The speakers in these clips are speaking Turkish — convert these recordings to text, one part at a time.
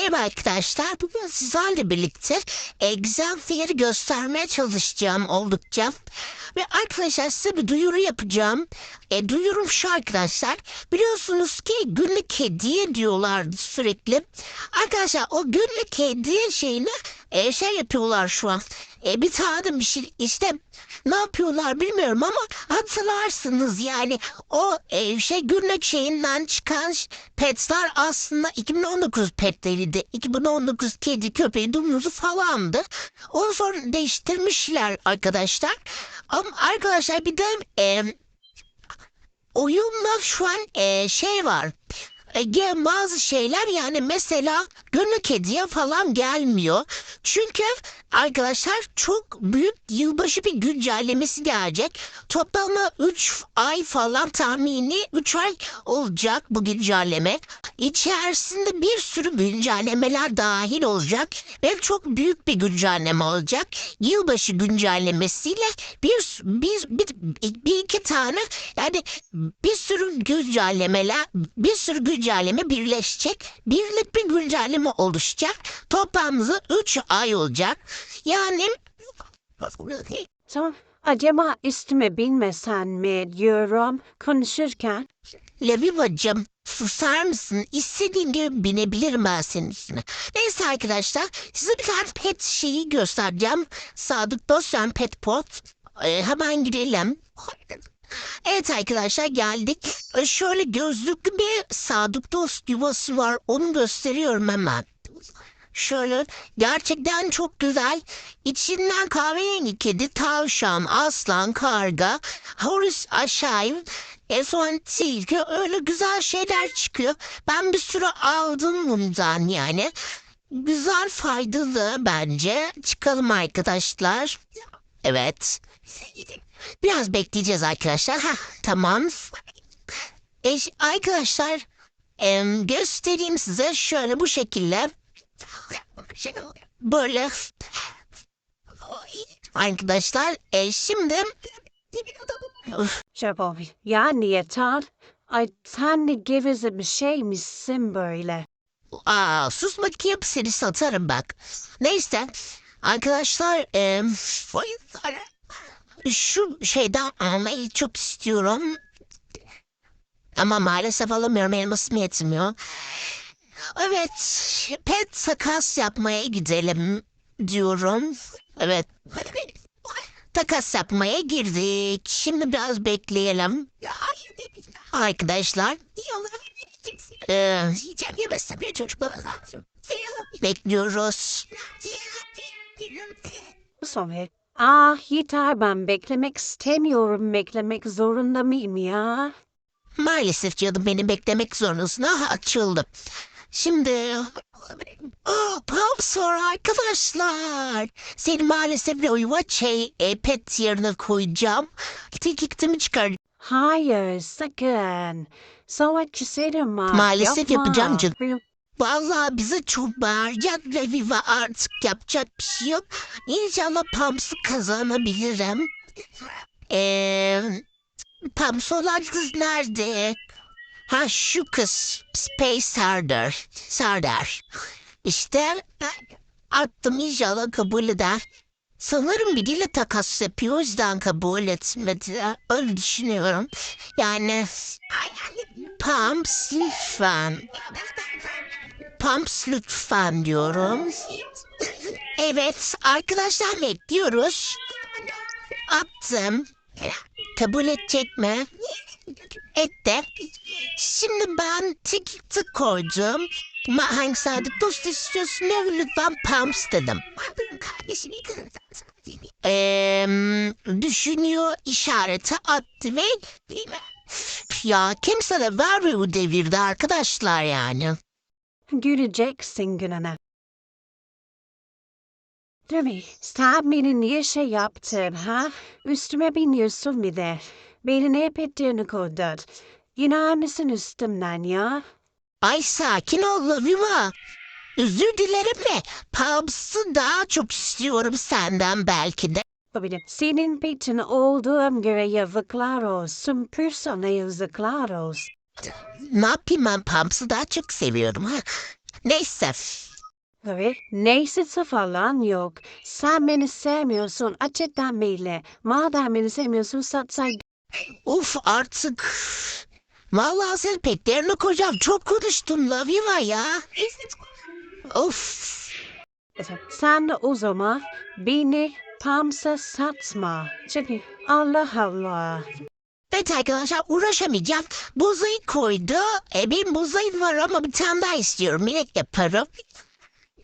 Merhaba arkadaşlar. Bugün sizlerle birlikte Examfire'i göstermeye çalışacağım oldukça. Ve arkadaşlar size bir duyuru yapacağım. E, duyurum şu arkadaşlar. Biliyorsunuz ki günlük hediye diyorlardı sürekli. Arkadaşlar o günlük hediye şeyini e, şey yapıyorlar şu an. E, bir tane bir şey işte ne yapıyorlar bilmiyorum ama hatırlarsınız yani o e, şey günlük şeyinden çıkan petler aslında 2019 petleriydi. 2019 kedi köpeği domuzu falandı. Ondan sonra değiştirmişler arkadaşlar. Ama arkadaşlar bir de e, oyunda şu an e, şey var. E, ge- bazı şeyler yani mesela günlük hediye falan gelmiyor. Çünkü arkadaşlar çok büyük yılbaşı bir güncellemesi gelecek. Toplamda 3 ay falan tahmini 3 ay olacak bu güncelleme. İçerisinde bir sürü güncellemeler dahil olacak ve çok büyük bir güncelleme olacak. Yılbaşı güncellemesiyle bir bir, bir, bir iki tane yani bir sürü güncellemeler bir sürü güncelleme birleşecek. Birlik bir güncelleme oluşacak. Toplamda 3 ay olacak. Yani Tamam. Acaba üstüme binmesen mi diyorum konuşurken. Levivacım susar mısın? İstediğin gibi binebilirim ben senin üstüne. Neyse arkadaşlar size bir tane pet şeyi göstereceğim. Sadık Dosyan Pet Pot. Ee, hemen girelim. Evet arkadaşlar geldik. Ee, şöyle gözlüklü bir Sadık Dost yuvası var. Onu gösteriyorum hemen. Şöyle gerçekten çok güzel. İçinden kahverengi kedi, tavşan, aslan, karga, horus aşağı, e sonra tilki öyle güzel şeyler çıkıyor. Ben bir sürü aldım bundan yani. Güzel faydalı bence. Çıkalım arkadaşlar. Evet. Biraz bekleyeceğiz arkadaşlar. Ha tamam. E, arkadaşlar em, göstereyim size şöyle bu şekilde. Böyle arkadaşlar e, şimdi Şabab. Yani yeter. Ay sen de geveze bir şey misin böyle? Aa, sus bakayım seni satarım bak. Neyse arkadaşlar em, şu şeyden almayı çok istiyorum. Ama maalesef alamıyorum elmasım yetmiyor. Evet pet takas yapmaya gidelim diyorum. Evet. Takas yapmaya girdik. Şimdi biraz bekleyelim. Arkadaşlar. Ee, yiyeceğim yemezsem ya çocuklar. Bekliyoruz. Sonra. Ah yeter ben beklemek istemiyorum. Beklemek zorunda mıyım ya? Maalesef canım beni beklemek zorundasın. Aha açıldı. Şimdi... Oh, Pamsor arkadaşlar. Seni maalesef Loyva şey e, pet yerine koyacağım. Tikiktimi çıkar. Hayır sakın. Savaşçı serim ha. Maalesef yapma. yapacağım canım. Vallahi bize çok bağıracak Leviva artık yapacak bir şey yok. İnşallah Pams'ı kazanabilirim. Eee... Pams olan kız nerede? Ha şu kız Space Sardar. Sardar. İşte attım inşallah kabul eder. Sanırım biriyle takas yapıyor o yüzden kabul etmedi. Öyle düşünüyorum. Yani Pams lütfen. Pams lütfen diyorum. Evet arkadaşlar bekliyoruz. Attım. Kabul edecek mi? Etti. Şimdi ben tik tık koydum. Ma hangi sadık dost istiyorsun ne lütfen Pams dedim. Eee düşünüyor işareti attı ve ya kimse de vermiyor bu devirde arkadaşlar yani. Göreceksin gününe. Değil mi? Sen beni niye şey yaptın ha? Üstüme biniyorsun bir de. Beni ne ettiğini koydun. Yine mısın üstümden ya? Ay sakin ol Lavima. Özür dilerim de Pams'ı daha çok istiyorum senden belki de. De senin petin olduğum göre yazıklar olsun. Persona yazıklar olsun. Ne yapayım ben Pams'ı daha çok seviyorum ha. Neyse Tabii. Neyse falan yok. Sen beni sevmiyorsun açıktan bile. Madem beni sevmiyorsun satsay Uf artık. Vallahi sen pek değerli kocam çok konuştun la Viva ya. Of. Sen de o zaman beni pamsa satma. Çünkü Allah Allah. Evet arkadaşlar uğraşamayacağım. Bozayı koydu. E benim bozayım var ama bir tane daha istiyorum. Melek yaparım.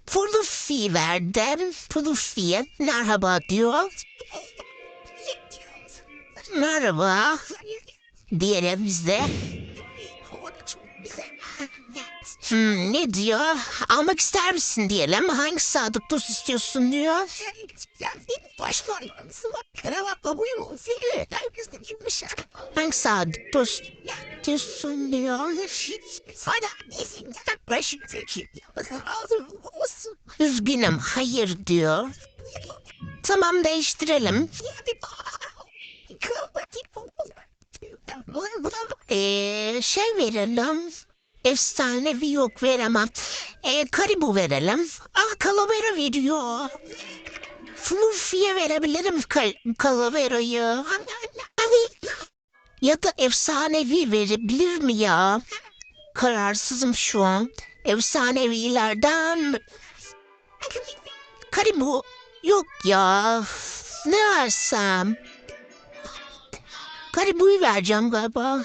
Fluffy verdim. Fluffy'ye merhaba diyor. Merhaba. Diyelim bize. Hmm, ne diyor? Almak ister misin diyelim. Hangi sadık dost istiyorsun diyor. Hangi sadık dost istiyorsun diyor. Üzgünüm hayır diyor. Tamam değiştirelim. Ee, şey verelim. Efsanevi yok veremem. Ee, karibu verelim. Aa kalavera veriyor. Fluffy'ye verebilirim kal kalaverayı. Ya da efsanevi verebilir mi ya? Kararsızım şu an. Efsanevilerden? Karibu yok ya. Ne versem? Karibu'yu vereceğim galiba.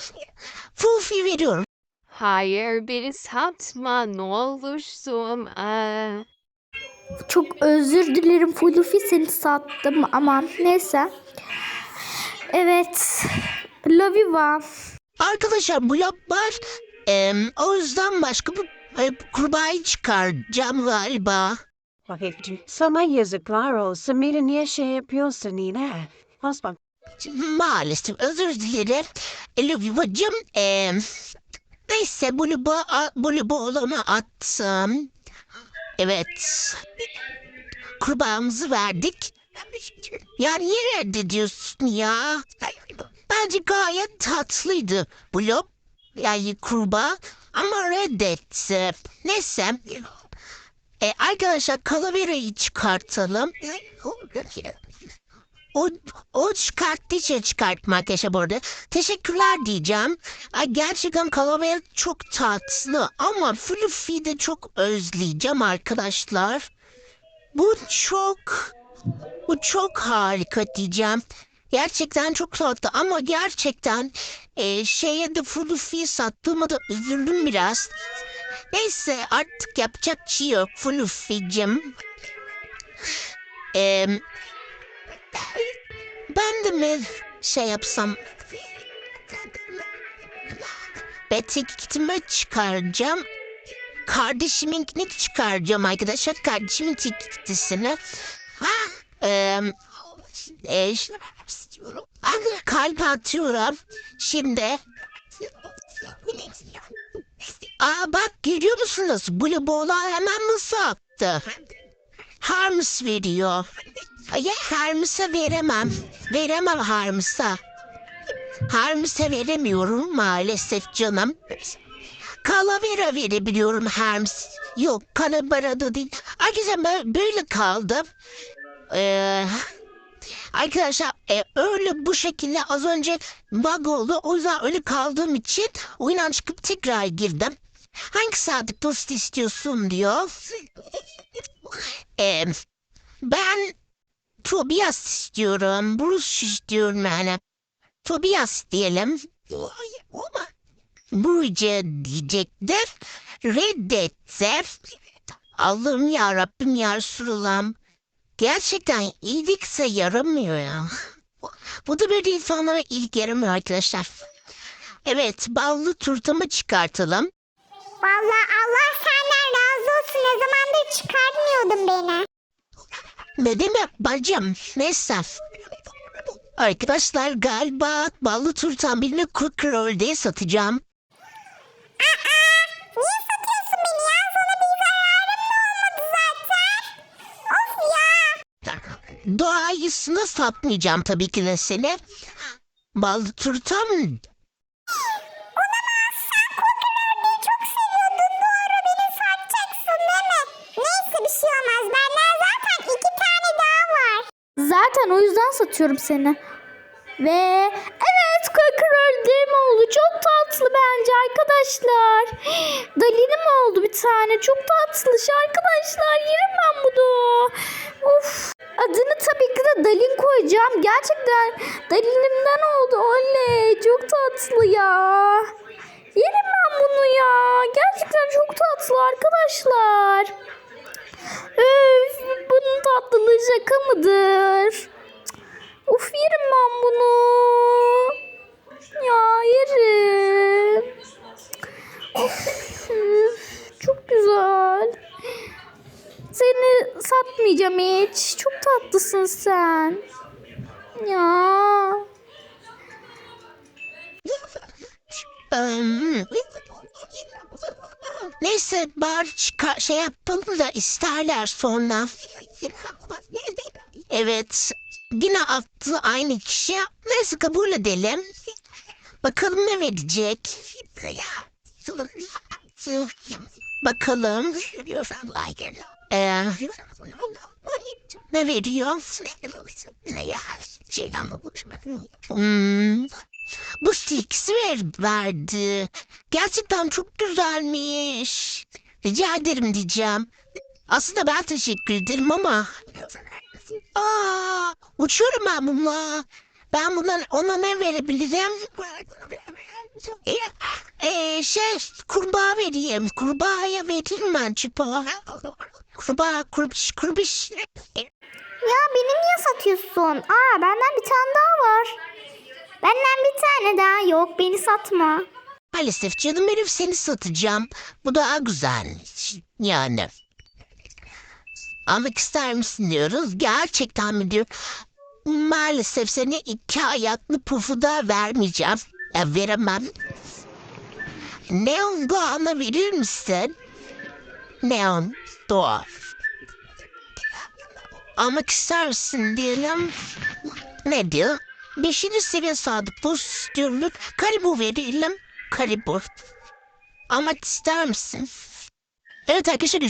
Fluffy veriyorum. Hayır beni satma ne olursun. Aa, Çok özür dilerim Fluffy seni sattım ama neyse. Evet. Laviva. Arkadaşlar bu yaplar em, o yüzden başka bir e, kurbağayı çıkaracağım galiba. Bakayım. Sana yazıklar olsun. Beni niye şey yapıyorsun yine? Osman. Maalesef özür dilerim. Elif'cim em, neyse bunu bu, bunu bu olana attım. Evet. Kurbağamızı verdik. Ya niye reddediyorsun ya? Bence gayet tatlıydı blok. Yani kurbağa ama reddetti. Neyse. E, arkadaşlar kalaverayı çıkartalım. O, o çıkarttığı için çıkartma arkadaşlar bu. Teşekkürler diyeceğim. Ay, gerçekten kalavera çok tatlı ama Fluffy'yi de çok özleyeceğim arkadaşlar. Bu çok, bu çok harika diyeceğim. Gerçekten çok tatlı ama gerçekten e, şeye de Fluffy'yi sattığıma da üzüldüm biraz. Neyse artık yapacak şey yok Fluffy'cim. Eee ben de mi şey yapsam? Betikitimi çıkaracağım. Kardeşiminkini çıkaracağım arkadaşlar. Kardeşimin tikitisini. Ha, eee e, kalp atıyorum. Şimdi. Aa bak görüyor musunuz? Blue hemen nasıl attı? Harms veriyor. Ya Harms'a veremem. Veremem Harms'a. Harms'a veremiyorum maalesef canım. Kalavera verebiliyorum Harms. Yok Kanabara'da değil. Arkadaşlar ben böyle kaldım. Ee, arkadaşlar e, öyle bu şekilde az önce bug oldu. O yüzden öyle kaldığım için oyundan çıkıp tekrar girdim. Hangi sadık dost istiyorsun diyor. Ee, ben Tobias istiyorum. Bruce istiyorum yani. Tobias diyelim. Bruce diyecektir. Reddetse. Allah'ım ya Rabbim ya Resulallah'ım. Gerçekten iyilikse yaramıyor ya. Bu da böyle insanlara iyilik yaramıyor arkadaşlar. Evet ballı turtamı çıkartalım. Vallahi Allah senden razı olsun. Ne zamandır çıkartmıyordun beni. Ne demek bacım? Neyse. Arkadaşlar galiba ballı turtam birini Quick Roll'de satacağım. Niye Doğayı doğayısını satmayacağım tabii ki de seni. Bal turtam. Olamaz. Sen Korkan ördeği çok seviyordun. Doğru beni satacaksın değil mi? Neyse bir şey olmaz. Benden zaten iki tane daha var. Zaten o yüzden satıyorum seni. Ve evet Quaker öldüğüm oldu. Çok tatlı bence arkadaşlar. Dalini mi oldu bir tane? Çok tatlış arkadaşlar. Yerim ben bunu. Of. Dalin koyacağım. Gerçekten Dalinimden oldu. Oley. Çok tatlı ya. Yerim ben bunu ya. Gerçekten çok tatlı arkadaşlar. Öf, bunun tatlılığı şaka mıdır? Of yerim ben bunu. Ya yerim. Of, çok güzel. Seni satmayacağım hiç. Çok tatlısın sen. Ya. Neyse çıkar, şey yapalım da isterler sonra. Evet. Yine attı aynı kişi. Neyse kabul edelim. Bakalım ne verecek. Bakalım. Ee, ne veriyor? Hmm, bu Stix'i ver, verdi. Gerçekten çok güzelmiş. Rica ederim diyeceğim. Aslında ben teşekkür ederim ama... Aa, uçuyorum ben bununla. Ben buna ona ne verebilirim? Ee, şey kurbağa vereyim. Kurbağaya veririm ben çipa. Kurbağa, kurbiş, kurbiş. Ya beni niye satıyorsun? Aa benden bir tane daha var. Benden bir tane daha yok. Beni satma. Maalesef canım benim seni satacağım. Bu daha güzel. Yani. Almak ister misin diyoruz. Gerçekten mi diyor. Maalesef seni iki ayaklı pufu da vermeyeceğim. Ya veremem. Neon Doğan'a verir misin? Neon Doğan. Almak ister misin diyelim. Ne diyor? Beşinci seviye sadık buz diyorlar. Karibu verelim. Karibu. Almak ister misin? Evet arkadaşlar